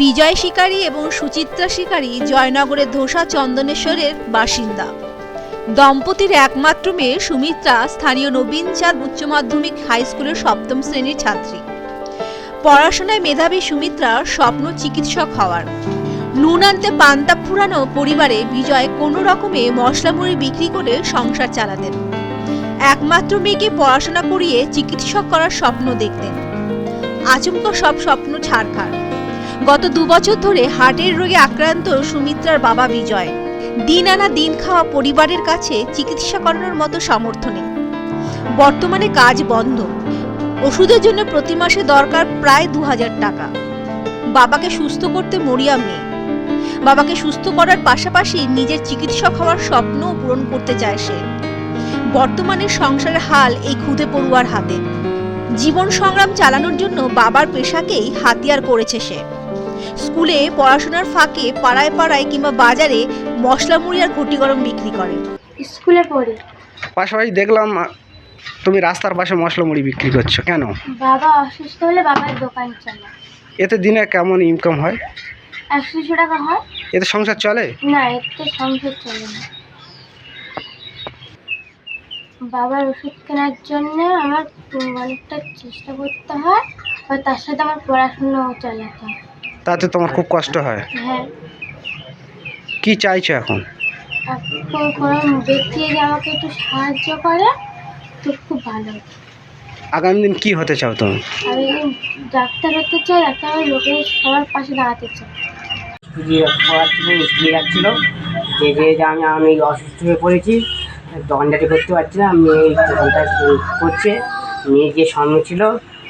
বিজয় শিকারী এবং সুচিত্রা শিকারী জয়নগরের ধোসা চন্দনেশ্বরের বাসিন্দা। দম্পতির একমাত্র মেয়ে সুমিত্রা স্থানীয় নবীন চাঁদ উচ্চ মাধ্যমিক হাই স্কুলের সপ্তম শ্রেণির ছাত্রী। পড়াশোনায় মেধাবী সুমিত্রার স্বপ্ন চিকিৎসক হওয়ার। নুন আনতে পান্তা ফুরানো পরিবারে বিজয় কোনো রকমে মশলা মুড়ি বিক্রি করে সংসার চালাতেন। একমাত্র মেয়েকে পড়াশোনা করিয়ে চিকিৎসক করার স্বপ্ন দেখতেন। আচমকা সব স্বপ্ন ছাড়খাড় গত দু বছর ধরে হার্টের রোগে আক্রান্ত সুমিত্রার বাবা বিজয়। দিন আনা দিন খাওয়া পরিবারের কাছে চিকিৎসা করানোর মতো সামর্থ্য নেই। বর্তমানে কাজ বন্ধ। ওষুধের জন্য প্রতি মাসে দরকার প্রায় দু হাজার টাকা। বাবাকে সুস্থ করতে মরিয়া মেয়ে বাবাকে সুস্থ করার পাশাপাশি নিজের চিকিৎসক হওয়ার স্বপ্নও পূরণ করতে চায় সে। বর্তমানে সংসারের হাল এই খুদে পড়ুয়ার হাতে। জীবন সংগ্রাম চালানোর জন্য বাবার পেশাকেই হাতিয়ার করেছে সে। স্কুলে পড়াশোনার ফাঁকে পাড়ায় পাড়ায় কিংবা বাজারে মশলা মুড়ি আর ঘটি গরম বিক্রি করে। স্কুলে পড়ি। পাশাপাশি দেখলাম তুমি রাস্তার পাশে মশলা মুড়ি বিক্রি করছ কেন? বাবা অসুস্থ হলে বাবার দোকান চলে। এতে দিনে কেমন ইনকাম হয়? একশো টাকা হয়। এতে সংসার চলে? না এতে সংসার চলে না। বাবার ওষুধ কেনার জন্য আমার অনেকটা চেষ্টা করতে হয় আর তার সাথে আমার পড়াশুনোও চালাতে হয়। তাতে তোমার খুব কষ্ট হয়? হ্যাঁ। কি চাইছো এখন? এখন কোনো ব্যক্তি যদি আমাকে একটু সাহায্য করে তো খুব ভালো। হতো। আগামী দিন কি হতে চাও তুমি? আমি ডাক্তার হতে চাই ডাক্তার আমার লোকের সবার পাশে দাঁড়াতে চাই। স্কুলে পড়াচ্ছিল স্কুলে যাচ্ছিল যে যে যে আমি আমি অসুস্থ হয়ে পড়েছি দোকানদারি করতে পারছি না মেয়ে দোকানটা করছে মেয়ে যে সামনে ছিল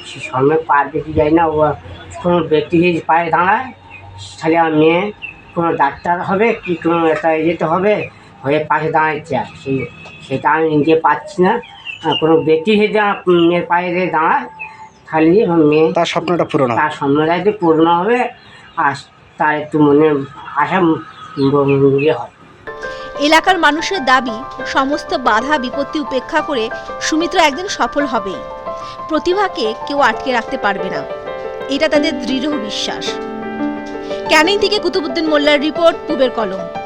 সে সামনে পার দেখে যায় না ও কোনো ব্যক্তি যদি পায়ে দাঁড়ায় তাহলে আমার মেয়ে কোনো ডাক্তার হবে কি কোনো একটা যেতে হবে হয়ে পাশে দাঁড়াচ্ছে আর সেই সেটা আমি নিজে পাচ্ছি না। আর কোনো ব্যক্তি যদি আমার মেয়ের পায়ে দিয়ে দাঁড়ায় তাহলে আমার মেয়ে তার স্বপ্নটা পূরণ। তার স্বপ্নটা একটু পূর্ণ হবে আর তার একটু মনে আশা ইয়ে হয়। এলাকার মানুষের দাবি সমস্ত বাধা বিপত্তি উপেক্ষা করে সুমিত্রা একদিন সফল হবেই। প্রতিভাকে কেউ আটকে রাখতে পারবে না। এটা তাদের দৃঢ় বিশ্বাস। ক্যানিং থেকে কুতুবুদ্দিন মোল্লার রিপোর্ট পুবের কলম।